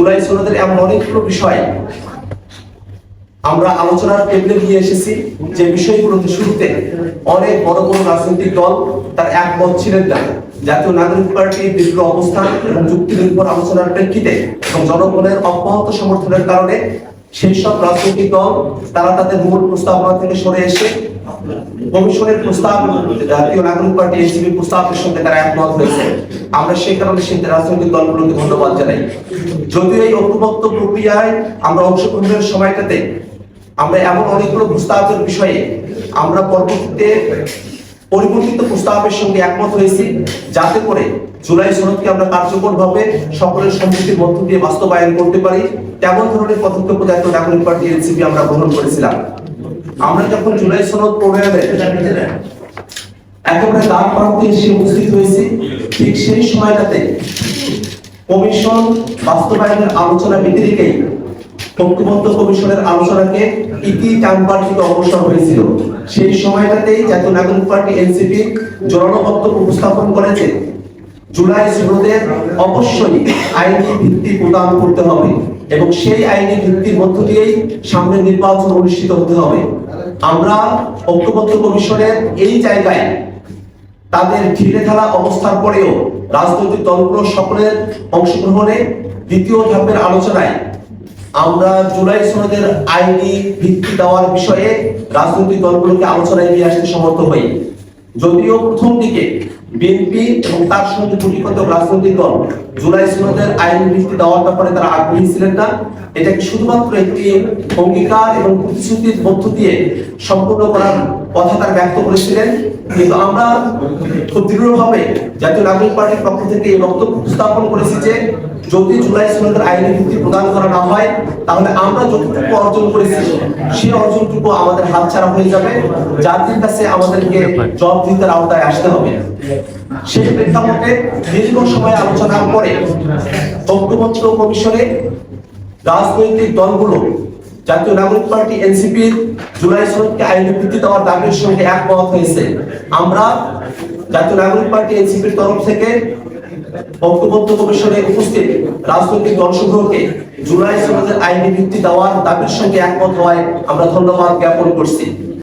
জুলাই সনদের এমন অনেকগুলো বিষয় আমরা আলোচনার কেন্দ্রে নিয়ে এসেছি। যে বিষয়গুলোতে শুরুতে অনেক বড় বড় রাজনৈতিক দল তার একমত ছিলেন না। জাতীয় নাগরিক পার্টির দীর্ঘ অবস্থান এবং যুক্তি নির্ভর আলোচনার প্রেক্ষিতে এবং জনগণের অব্যাহত সমর্থনের কারণে সেই সব রাজনৈতিক দল, তারা তাদের মূল প্রস্তাবনা থেকে সরে এসে কমিশনের প্রস্তাব, জাতীয় নাগরিক পার্টি এনসিপি প্রস্তাবের সঙ্গে তারা একমত হয়েছে। আমরা সেই কারণে সেই রাজনৈতিক দলগুলোকে ধন্যবাদ জানাই। যদিও এই ঐক্যবদ্ধ প্রক্রিয়ায় আমরা অংশগ্রহণের সময়টাতে আমরা এমন অনেকগুলো প্রস্তাবের বিষয়ে আমরা পরবর্তীতে পরিবর্তিত প্রস্তাবের সঙ্গে একমত হয়েছি, যাতে করে জুলাই সনদকে আমরা কার্যকরভাবে সকলের সম্মতির মধ্য দিয়ে বাস্তবায়ন করতে পারি। তেমন ধরনের পদক্ষেপ জাতীয় নাগরিক পার্টি এনসিপি আমরা গ্রহণ করেছিলাম। আমরা যখন জুলাই সনদ প্রণয়নের একেবারে প্রান্তে এসে উপস্থিত হয়েছি, ঠিক সেই সময়টাতে কমিশন বাস্তবায়নের আলোচনা ব্যতিরেকেই ঐক্যবদ্ধ কমিশনের আলোচনাকে ইতি টানবার থেকে হয়েছিল। সেই সময়টাতেই জাতীয় নাগরিক পার্টি এনসিপি জোরালো উপস্থাপন করেছে। জুলাই সনদের অবশ্যই আইনি ভিত্তি প্রদান করতে হবে এবং সেই আইনি ভিত্তির মধ্য দিয়েই সামনে নির্বাচন অনুষ্ঠিত হতে হবে। আমরা ঐক্যবদ্ধ কমিশনের এই জায়গায় তাদের ঢালা অবস্থার পরেও রাজনৈতিক দলগুলো সকলের অংশগ্রহণে দ্বিতীয় ধাপের আলোচনায় আমরা জুলাই সনদের আইনি ভিত্তি দেওয়ার বিষয়ে রাজনৈতিক দলগুলোকে আলোচনায় নিয়ে আসতে সমর্থ হই। যদিও প্রথম দিকে বিএনপি এবং তার সঙ্গে গুটিকত রাজনৈতিক দল জুলাই সনদের আইন ভিত্তি দেওয়ার ব্যাপারে তারা আগ্রহী ছিলেন না। এটাকে শুধুমাত্র একটি অঙ্গীকার এবং প্রতিশ্রুতির মধ্য দিয়ে সম্পূর্ণ করার কথা তারা ব্যক্ত করেছিলেন। কিন্তু আমরা খুব দৃঢ়ভাবে জাতীয় নাগরিক পার্টির পক্ষ থেকে এই বক্তব্য উপস্থাপন করেছি যে, যদি জুলাই সনদের আইনি ভিত্তি প্রদান করা না হয়, তাহলে আমরা যতটুকু অর্জন করেছি সেই অর্জনটুকু আমাদের হাতছাড়া হয়ে যাবে। জাতির কাছে আমাদেরকে জব জবাবদিহিতার আওতায় আসতে হবে। সেই প্রেক্ষাপটে দীর্ঘ সময় আলোচনার পরে ঐক্যবদ্ধ কমিশনে রাজনৈতিক দলগুলো জাতীয় নাগরিক পার্টি এনসিপির জুলাই সনদকে আইনি ভিত্তি দেওয়ার দাবির সঙ্গে একমত হয়েছে। আমরা জাতীয় নাগরিক পার্টি এনসিপির তরফ থেকে বক্তব্য কমিশনে উপস্থিত রাজনৈতিক দলসমূহকে জুলাই সরকারের আইনি ভিত্তি দেওয়ার দাবির সঙ্গে একমত হওয়ায় আমরা ধন্যবাদ জ্ঞাপন করছি।